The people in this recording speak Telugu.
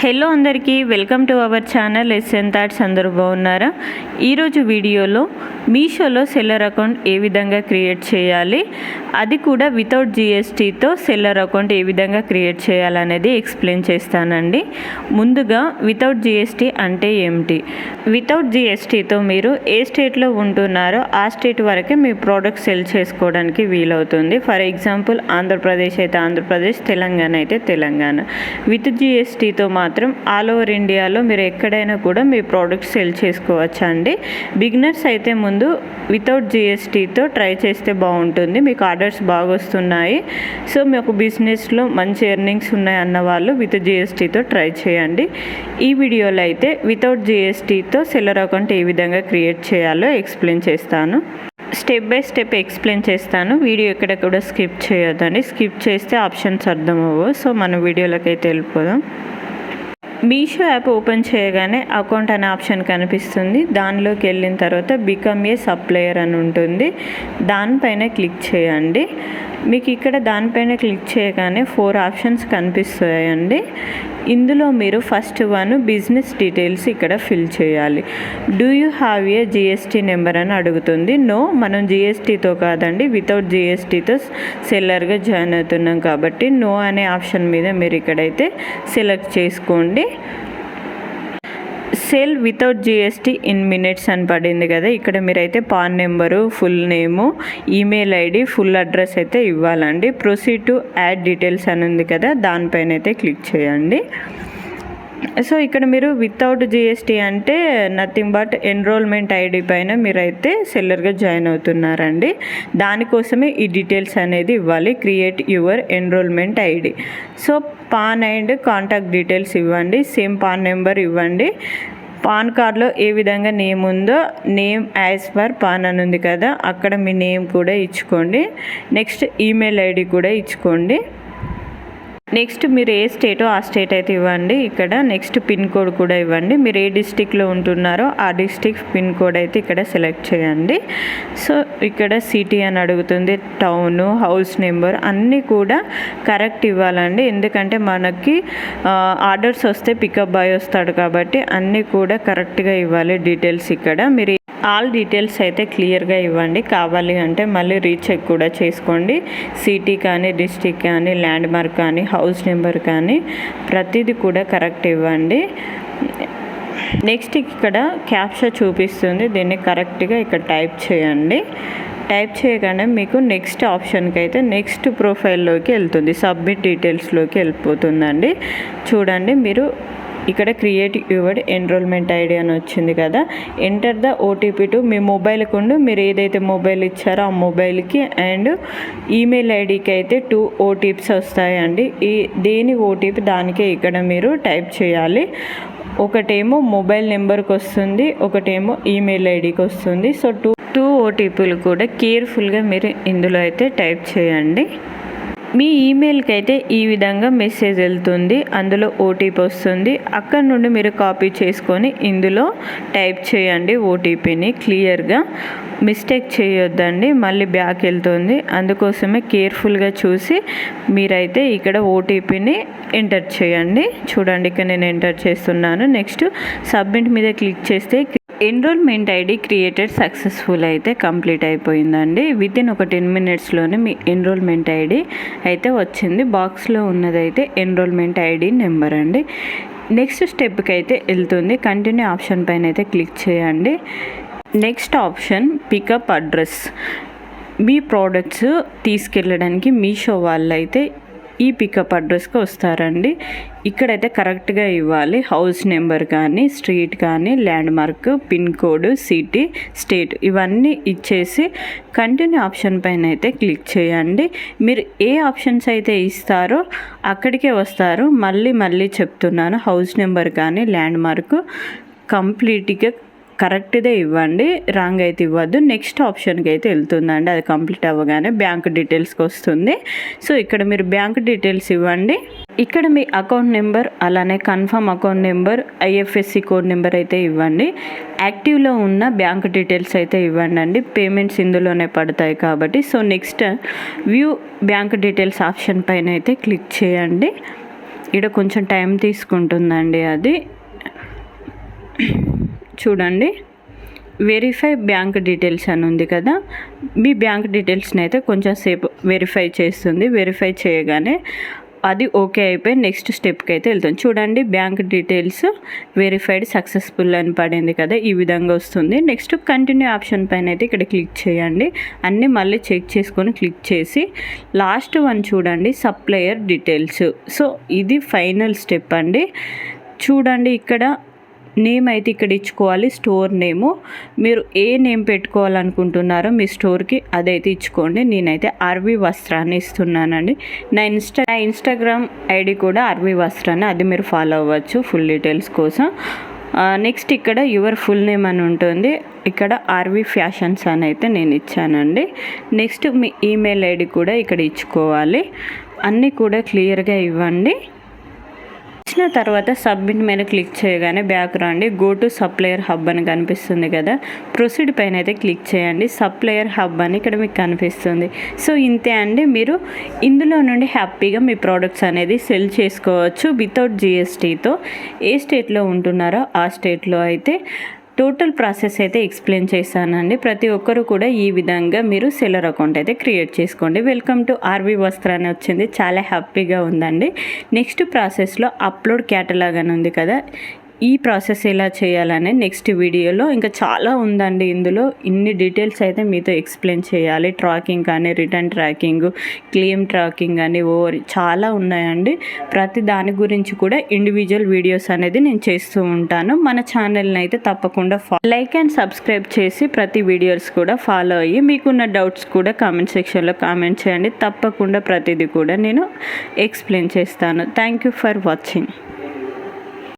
హలో అందరికీ welcome to our channel SN thoughts. అందరూ బాగున్నారా? ఈరోజు వీడియోలో మీషోలో సెల్లర్ అకౌంట్ ఏ విధంగా క్రియేట్ చేయాలి? అది కూడా వితౌట్ జిఎస్టీతో సెల్లర్ అకౌంట్ ఏ విధంగా క్రియేట్ చేయాలనేది ఎక్స్ప్లెయిన్ చేస్తానండి. ముందుగా వితౌట్ జిఎస్టీ అంటే ఏమిటి? వితౌట్ జిఎస్టీతో మీరు ఏ స్టేట్లో ఉంటున్నారో ఆ స్టేట్ వరకే మీ ప్రోడక్ట్ సెల్ చేసుకోవడానికి వీలవుతుంది. ఫర్ ఎగ్జాంపుల్ ఆంధ్రప్రదేశ్ అయితే ఆంధ్రప్రదేశ్ తెలంగాణ అయితే తెలంగాణ. విత్ జిఎస్టీతో మాత్రం ఆల్ ఓవర్ ఇండియాలో మీరు ఎక్కడైనా కూడా మీ ప్రోడక్ట్ సెల్ చేసుకోవచ్చు అండి బిగినర్స్ అయితే ముందు వితౌట్ జిఎస్టీతో ట్రై చేస్తే బాగుంటుంది. మీకు ఆర్డర్స్ బాగా వస్తున్నాయి. సో మీకు బిజినెస్లో మంచి ఎర్నింగ్స్ ఉన్నాయి అన్న వాళ్ళు విత్ జిఎస్టీతో ట్రై చేయండి. ఈ వీడియోలో అయితే వితౌట్ జిఎస్టీతో సెల్లర్ అకౌంట్ ఏ విధంగా క్రియేట్ చేయాలో ఎక్స్ప్లెయిన్ చేస్తాను. స్టెప్ బై స్టెప్ ఎక్స్ప్లెయిన్ చేస్తాను. వీడియో ఎక్కడ కూడా స్కిప్ చేయొద్దండి. స్కిప్ చేస్తే ఆప్షన్స్ అర్థమవ్వవు. సో మన వీడియోలోకి అయితే వెళ్ళిపోదాం. మీషో యాప్ ఓపెన్ చేయగానే అకౌంట్ అనే ఆప్షన్ కనిపిస్తుంది. దానిలోకి వెళ్ళిన తర్వాత బికమ్ ఏ సప్లయర్ అని ఉంటుంది. దానిపైన క్లిక్ చేయండి. మీకు ఇక్కడ దానిపైన క్లిక్ చేయగానే ఫోర్ ఆప్షన్స్ కనిపిస్తాయండి. ఇందులో మీరు ఫస్ట్ వన్ బిజినెస్ డీటెయిల్స్ ఇక్కడ ఫిల్ చేయాలి. Do you have a GST number అని అడుగుతుంది. నో మనం జిఎస్టీతో కాదండి వితౌట్ జిఎస్టీతో సెల్లర్గా జాయిన్ అవుతున్నాం కాబట్టి నో అనే ఆప్షన్ మీద మీరు ఇక్కడైతే సెలెక్ట్ చేసుకోండి. Sell without GST in minutes అని పడింది కదా. ఇక్కడ మీరైతే PAN number full name email ID full address అయితే ఇవ్వాలండి. ప్రొసీడ్ టు యాడ్ డీటెయిల్స్ అని ఉంది కదా దానిపైన అయితే క్లిక్ చేయండి. సో ఇక్కడ మీరు వితౌట్ జిఎస్టీ అంటే నథింగ్ బట్ ఎన్రోల్మెంట్ ఐడి పైన మీరైతే సెల్లర్గా జాయిన్ అవుతున్నారండి. దానికోసమే ఈ డీటెయిల్స్ అనేది ఇవ్వాలి. Create your enrolment ID so PAN and contact details ఇవ్వండి సేమ్ పాన్ నెంబర్ ఇవ్వండి. పాన్ కార్డ్లో ఏ విధంగా నేమ్ ఉందో నేమ్ యాజ్ పర్ పాన్ అని ఉంది కదా అక్కడ మీ నేమ్ కూడా ఇచ్చుకోండి. నెక్స్ట్ ఈమెయిల్ ఐడి కూడా ఇచ్చుకోండి. నెక్స్ట్ మీరు ఏ స్టేటో ఆ స్టేట్ అయితే ఇవ్వండి. ఇక్కడ నెక్స్ట్ పిన్ కోడ్ కూడా ఇవ్వండి. మీరు ఏ డిస్టిక్లో ఉంటున్నారో ఆ డిస్టిక్ పిన్ కోడ్ అయితే ఇక్కడ సెలెక్ట్ చేయండి. సో ఇక్కడ సిటీ అని అడుగుతుంది. టౌన్ హౌస్ నెంబర్ అన్నీ కూడా కరెక్ట్ ఇవ్వాలండి. ఎందుకంటే మనకి ఆర్డర్స్ వస్తే పికప్ బాయ్ వస్తాడు కాబట్టి అన్నీ కూడా కరెక్ట్గా ఇవ్వాలి డీటెయిల్స్ ఇక్కడ. మీరు ఆల్ డీటెయిల్స్ అయితే క్లియర్గా ఇవ్వండి. కావాలి అంటే మళ్ళీ రీచెక్ కూడా చేసుకోండి. సిటీ కానీ డిస్టిక్ కానీ ల్యాండ్ మార్క్ కానీ హౌస్ నెంబర్ కానీ ప్రతిదీ కూడా కరెక్ట్ ఇవ్వండి. నెక్స్ట్ ఇక్కడ క్యాప్షా చూపిస్తుంది. దీన్ని కరెక్ట్గా ఇక్కడ టైప్ చేయండి. టైప్ చేయగానే మీకు నెక్స్ట్ ఆప్షన్కి అయితే నెక్స్ట్ ప్రొఫైల్లోకి వెళ్తుంది. సబ్మిట్ డీటెయిల్స్లోకి వెళ్ళిపోతుందండి. చూడండి మీరు ఇక్కడ క్రియేట్ యువర్ ఎన్రోల్మెంట్ ఐడి అని వచ్చింది కదా. ఎంటర్ ద ఓటీపీ టు మీ మొబైల్కి ఉండు మీరు ఏదైతే మొబైల్ ఇచ్చారో ఆ మొబైల్కి అండ్ ఈమెయిల్ ఐడికి అయితే టూ ఓటీపీస్ వస్తాయండి. ఈ దేని ఓటీపీ దానికే ఇక్కడ మీరు టైప్ చేయాలి. ఒకటేమో మొబైల్ నెంబర్కి వస్తుంది ఒకటేమో ఈమెయిల్ ఐడికి వస్తుంది. సో టూ టూ ఓటీపీలు కూడా కేర్ఫుల్గా మీరు ఇందులో అయితే టైప్ చేయండి. మీ ఈమెయిల్కి అయితే ఈ విధంగా మెసేజ్ వెళ్తుంది అందులో ఓటీపీ వస్తుంది. అక్కడ నుండి మీరు కాపీ చేసుకొని ఇందులో టైప్ చేయండి ఓటీపీని క్లియర్గా. మిస్టేక్ చేయొద్దండి మళ్ళీ బ్యాక్ వెళ్తుంది. అందుకోసమే కేర్ఫుల్గా చూసి మీరైతే ఇక్కడ ఓటీపీని ఎంటర్ చేయండి. చూడండి ఇక్కడ నేను ఎంటర్ చేస్తున్నాను. నెక్స్ట్ సబ్మిట్ మీద క్లిక్ చేస్తే ఎన్రోల్మెంట్ ఐడి క్రియేటెడ్ సక్సెస్ఫుల్ అయితే కంప్లీట్ అయిపోయిందండి. విత్ ఇన్ ఒక టెన్ మినిట్స్లోనే మీ ఎన్రోల్మెంట్ ఐడి అయితే వచ్చింది. బాక్స్లో ఉన్నదైతే ఎన్రోల్మెంట్ ఐడి నెంబర్ అండి. నెక్స్ట్ స్టెప్కి అయితే వెళ్తుంది. కంటిన్యూ ఆప్షన్ పైన అయితే క్లిక్ చేయండి. నెక్స్ట్ ఆప్షన్ పికప్ అడ్రస్ మీ ప్రోడక్ట్స్ తీసుకెళ్ళడానికి మీషో వాళ్ళు అయితే ఈ పికప్ అడ్రస్కి వస్తారండి. ఇక్కడైతే కరెక్ట్గా ఇవ్వాలి. హౌస్ నెంబర్ కానీ స్ట్రీట్ కానీ landmark pin code city state ఇవన్నీ ఇచ్చేసి కంటిన్యూ ఆప్షన్ పైన అయితే క్లిక్ చేయండి. మీరు ఏ ఆప్షన్స్ అయితే ఇస్తారో అక్కడికే వస్తారు. మళ్ళీ మళ్ళీ చెప్తున్నాను. హౌస్ నెంబర్ కానీ ల్యాండ్ మార్క్ కంప్లీట్గా కరెక్ట్దే ఇవ్వండి రాంగ్ అయితే ఇవ్వద్దు. నెక్స్ట్ ఆప్షన్కి అయితే వెళ్తుందండి. అది కంప్లీట్ అవ్వగానే బ్యాంక్ డీటెయిల్స్కి వస్తుంది. సో ఇక్కడ మీరు బ్యాంక్ డీటెయిల్స్ ఇవ్వండి. ఇక్కడ మీ అకౌంట్ నెంబర్ అలానే confirm account number IFSC code number అయితే ఇవ్వండి. యాక్టివ్లో ఉన్న బ్యాంక్ డీటెయిల్స్ అయితే ఇవ్వండి అండి పేమెంట్స్ ఇందులోనే పడతాయి కాబట్టి. So next view bank details option పైన అయితే క్లిక్ చేయండి. ఇక్కడ కొంచెం టైం తీసుకుంటుందండి అది. చూడండి. వెరిఫై బ్యాంక్ డీటెయిల్స్ అని ఉంది కదా. మీ బ్యాంక్ డీటెయిల్స్ని అయితే కొంచెం సేపు వెరిఫై చేస్తుంది. వెరిఫై చేయగానే అది ఓకే అయిపోయి నెక్స్ట్ స్టెప్కి అయితే వెళ్తుంది. చూడండి బ్యాంక్ డీటెయిల్స్ వెరిఫైడ్ సక్సెస్ఫుల్ అని పడింది కదా. ఈ విధంగా వస్తుంది. నెక్స్ట్ కంటిన్యూ ఆప్షన్ పైన అయితే ఇక్కడ క్లిక్ చేయండి. అన్నీ మళ్ళీ చెక్ చేసుకొని క్లిక్ చేసి లాస్ట్ వన్ చూడండి సప్లయర్ డీటెయిల్స్ సో ఇది ఫైనల్ స్టెప్ అండి. చూడండి ఇక్కడ నేమ్ అయితే ఇక్కడ ఇచ్చుకోవాలి స్టోర్ నేము. మీరు ఏ నేమ్ పెట్టుకోవాలనుకుంటున్నారో మీ స్టోర్కి అదైతే ఇచ్చుకోండి. నేనైతే అర్వి వస్త్రాన్ని ఇస్తున్నానండి. నా ఇన్స్టా నా ఇన్స్టాగ్రామ్ ఐడి కూడా అర్వి వస్త్రాన్ని అది మీరు ఫాలో అవ్వచ్చు ఫుల్ డీటెయిల్స్ కోసం. నెక్స్ట్ ఇక్కడ యువర్ ఫుల్ నేమ్ అని ఉంటుంది. ఇక్కడ ఆర్వి ఫ్యాషన్స్ అని అయితే నేను ఇచ్చానండి. నెక్స్ట్ మీ ఈమెయిల్ ఐడి కూడా ఇక్కడ ఇచ్చుకోవాలి. అన్నీ కూడా క్లియర్గా ఇవ్వండి. ఇచ్చిన తర్వాత సబ్మిట్ మీద క్లిక్ చేయగానే బ్యాక్ రండి గో టు సప్లయర్ హబ్ అని కనిపిస్తుంది కదా. ప్రొసీడ్ పైన అయితే క్లిక్ చేయండి. సప్లయర్ హబ్ అని ఇక్కడ మీకు కనిపిస్తుంది. సో ఇంతే అండి. మీరు ఇందులో నుండి హ్యాపీగా మీ ప్రోడక్ట్స్ అనేది సెల్ చేసుకోవచ్చు వితౌట్ జిఎస్టీతో ఏ స్టేట్లో ఉంటున్నారో ఆ స్టేట్లో అయితే టోటల్ ప్రాసెస్ అయితే ఎక్స్ప్లెయిన్ చేశానండి. ప్రతి ఒక్కరు కూడా ఈ విధంగా మీరు సెల్లర్ అకౌంట్ అయితే క్రియేట్ చేసుకోండి. వెల్కమ్ టు ఆర్వి వస్త్ర అని వచ్చింది. చాలా హ్యాపీగా ఉందండి. నెక్స్ట్ ప్రాసెస్లో అప్లోడ్ క్యాటలాగ్ అని ఉంది కదా ఈ ప్రాసెస్ ఎలా చేయాలని నెక్స్ట్ వీడియోలో ఇంకా చాలా ఉందండి ఇందులో. ఇన్ని డీటెయిల్స్ అయితే మీతో ఎక్స్ప్లెయిన్ చేయాలి. ట్రాకింగ్ కానీ రిటర్న్ ట్రాకింగ్ క్లెయిమ్ ట్రాకింగ్ అని ఓవర్ చాలా ఉన్నాయండి. ప్రతి దాని గురించి కూడా ఇండివిజువల్ వీడియోస్ అనేది నేను చేస్తూ ఉంటాను. మన ఛానల్ని అయితే తప్పకుండా లైక్ అండ్ సబ్స్క్రైబ్ చేసి ప్రతి వీడియోస్ కూడా ఫాలో అయ్యి మీకున్న డౌట్స్ కూడా కామెంట్ సెక్షన్లో కామెంట్ చేయండి. తప్పకుండా ప్రతిదీ కూడా నేను ఎక్స్ప్లెయిన్ చేస్తాను. Thank you for watching.